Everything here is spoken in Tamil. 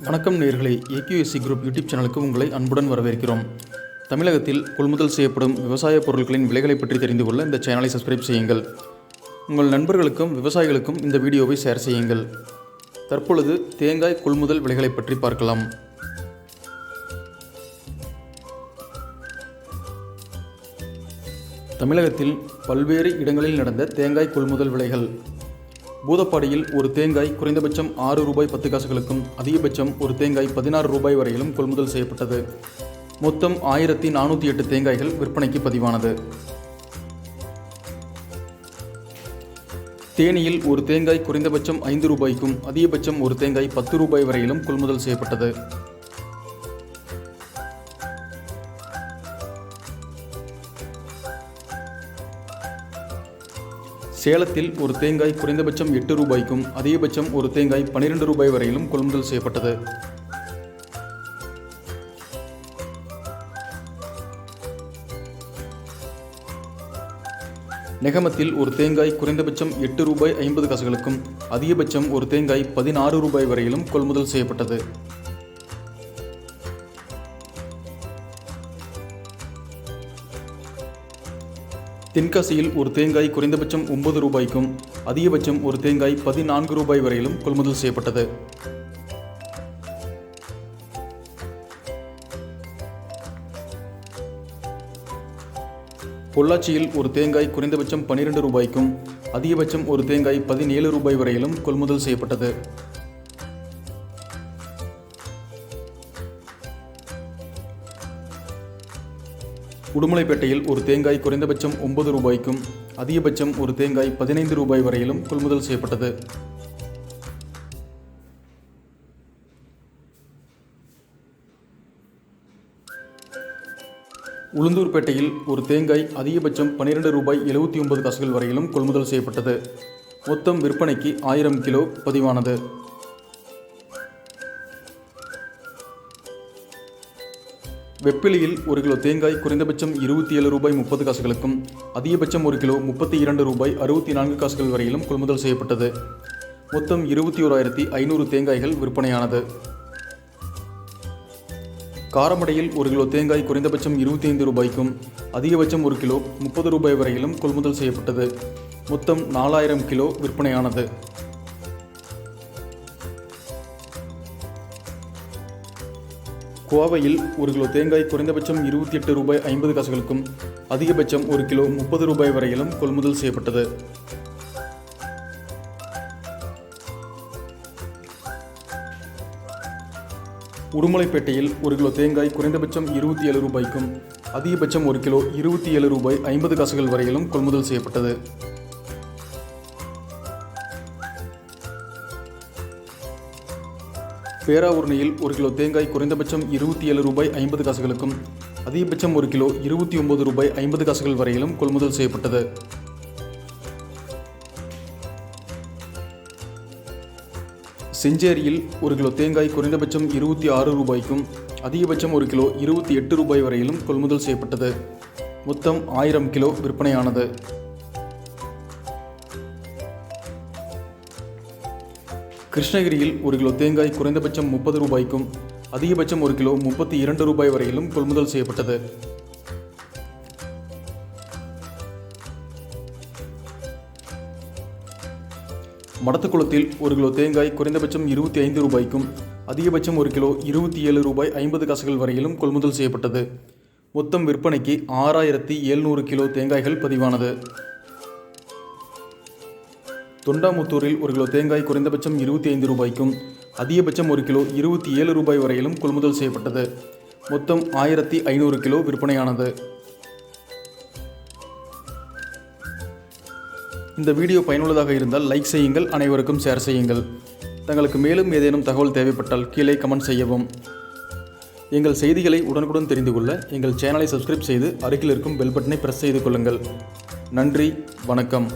வணக்கம் நேர்களை ஏகியூஎஸ்சி குரூப் யூடியூப் சேனலுக்கு உங்களை அன்புடன் வரவேற்கிறோம். தமிழகத்தில் கொள்முதல் செய்யப்படும் விவசாய பொருட்களின் விலைகளை பற்றி தெரிந்து கொள்ள இந்த சேனலை சப்ஸ்கிரைப் செய்யுங்கள். உங்கள் நண்பர்களுக்கும் விவசாயிகளுக்கும் இந்த வீடியோவை ஷேர் செய்யுங்கள். தற்பொழுது தேங்காய் கொள்முதல் விலைகளை பற்றி பார்க்கலாம். தமிழகத்தில் பல்வேறு இடங்களில் நடந்த தேங்காய் கொள்முதல் விலைகள். பூதப்பாடியில் ஒரு தேங்காய் குறைந்தபட்சம் ஆறு ரூபாய் பத்து காசுகளுக்கும் அதிகபட்சம் ஒரு தேங்காய் பதினாறு ரூபாய் வரையிலும் கொள்முதல் செய்யப்பட்டது. மொத்தம் ஆயிரத்தி நானூற்றி எட்டு தேங்காய்கள் விற்பனைக்கு பதிவானது. தேனியில் ஒரு தேங்காய் குறைந்தபட்சம் ஐந்து ரூபாய்க்கும் அதிகபட்சம் ஒரு தேங்காய் பத்து ரூபாய் வரையிலும் கொள்முதல் செய்யப்பட்டது. சேலத்தில் ஒரு தேங்காய் குறைந்தபட்சம் எட்டு ரூபாய்க்கும் அதிகபட்சம் ஒரு தேங்காய் பன்னிரெண்டு ரூபாய் வரையிலும் கொள்முதல் செய்யப்பட்டது. நெகமத்தில் ஒரு தேங்காய் குறைந்தபட்சம் எட்டு ரூபாய் ஐம்பது காசுகளுக்கும் அதிகபட்சம் ஒரு தேங்காய் பதினாறு ரூபாய் வரையிலும் கொள்முதல் செய்யப்பட்டது. தென்காசியில் ஒரு தேங்காய் குறைந்தபட்சம் ஒன்பது ரூபாய்க்கும் அதிகபட்சம் ஒரு தேங்காய் பதினான்கு ரூபாய் வரையிலும் கொள்முதல் செய்யப்பட்டது. பொள்ளாச்சியில் ஒரு தேங்காய் குறைந்தபட்சம் பன்னிரண்டு ரூபாய்க்கும் அதிகபட்சம் ஒரு தேங்காய் பதினேழு ரூபாய் வரையிலும் கொள்முதல் செய்யப்பட்டது. உடுமலைப்பேட்டையில் ஒரு தேங்காய் குறைந்தபட்சம் ஒன்பது ரூபாய்க்கும் அதிகபட்சம் ஒரு தேங்காய் பதினைந்து ரூபாய் வரையிலும் கொள்முதல் செய்யப்பட்டது. உளுந்தூர்பேட்டையில் ஒரு தேங்காய் அதிகபட்சம் பன்னிரெண்டு ரூபாய் எழுபத்தி ஒன்பது காசுகள் வரையிலும் கொள்முதல் செய்யப்பட்டது. மொத்தம் விற்பனைக்கு ஆயிரம் கிலோ பதிவானது. வெப்பிலியில் ஒரு கிலோ தேங்காய் குறைந்தபட்சம் இருபத்தி ஏழு ரூபாய் முப்பது காசுகளுக்கும் அதிகபட்சம் ஒரு கிலோ முப்பத்தி இரண்டு ரூபாய் அறுபத்தி நான்கு காசுகள் வரையிலும் கொள்முதல் செய்யப்பட்டது. மொத்தம் இருபத்தி ஓராயிரத்தி ஐநூறு தேங்காய்கள் விற்பனையானது. காரமடையில் ஒரு கிலோ தேங்காய் குறைந்தபட்சம் இருபத்தி ஐந்து ரூபாய்க்கும் அதிகபட்சம் ஒரு கிலோ முப்பது ரூபாய் வரையிலும் கொள்முதல் செய்யப்பட்டது. மொத்தம் நாலாயிரம் கிலோ விற்பனையானது. கோவையில் ஒரு கிலோ தேங்காய் குறைந்தபட்சம் இருபத்தி எட்டு ரூபாய் ஐம்பது காசுகளுக்கும் அதிகபட்சம் ஒரு கிலோ முப்பது ரூபாய் வரையிலும் கொள்முதல் செய்யப்பட்டது. உடுமலைப்பேட்டையில் ஒரு கிலோ தேங்காய் குறைந்தபட்சம் இருபத்தி ஏழு ரூபாய்க்கும் அதிகபட்சம் ஒரு கிலோ இருபத்தி ஏழு ரூபாய் ஐம்பது காசுகள் வரையிலும் கொள்முதல் செய்யப்பட்டது. பேராவூர்ணியில் ஒரு கிலோ தேங்காய் குறைந்தபட்சம் இருபத்தி ஏழு ரூபாய் ஐம்பது காசுகளுக்கும் அதிகபட்சம் ஒரு கிலோ இருபத்தி ஒன்பது ரூபாய் ஐம்பது காசுகள் வரையிலும் கொள்முதல் செய்யப்பட்டது. செஞ்சேரியில் ஒரு கிலோ தேங்காய் குறைந்தபட்சம் இருபத்தி ஆறு ரூபாய்க்கும் அதிகபட்சம் ஒரு கிலோ இருபத்தி எட்டு ரூபாய் வரையிலும் கொள்முதல் செய்யப்பட்டது. மொத்தம் ஆயிரம் கிலோ விற்பனையானது. கிருஷ்ணகிரியில் ஒரு கிலோ தேங்காய் குறைந்தபட்சம் முப்பது ரூபாய்க்கும் அதிகபட்சம் ஒரு கிலோ முப்பத்தி இரண்டு ரூபாய் வரையிலும் கொள்முதல் செய்யப்பட்டது. மடத்துக்குளத்தில் ஒரு கிலோ தேங்காய் குறைந்தபட்சம் இருபத்தி ஐந்து ரூபாய்க்கும் அதிகபட்சம் ஒரு கிலோ இருபத்தி ஏழு ரூபாய் ஐம்பது காசுகள் வரையிலும் கொள்முதல் செய்யப்பட்டது. மொத்தம் விற்பனைக்கு ஆறாயிரத்தி எழுநூறு கிலோ தேங்காய்கள் பதிவானது. தொண்டாமுத்தூரில் ஒரு கிலோ தேங்காய் குறைந்தபட்சம் இருபத்தி ஐந்து ரூபாய்க்கும் அதிகபட்சம் ஒரு கிலோ இருபத்தி ஏழு ரூபாய் வரையிலும் கொள்முதல் செய்யப்பட்டது. மொத்தம் ஆயிரத்தி ஐநூறு கிலோ விற்பனையானது. இந்த வீடியோ பயனுள்ளதாக இருந்தால் லைக் செய்யுங்கள் அனைவருக்கும் ஷேர் செய்யுங்கள். தங்களுக்கு மேலும் ஏதேனும் தகவல் தேவைப்பட்டால் கீழே கமெண்ட் செய்யவும். எங்கள் செய்திகளை உடனுக்குடன் தெரிந்து கொள்ள எங்கள் சேனலை சப்ஸ்கிரைப் செய்து அருகில் இருக்கும் பெல் பட்டனை பிரஸ் செய்து கொள்ளுங்கள். நன்றி வணக்கம்.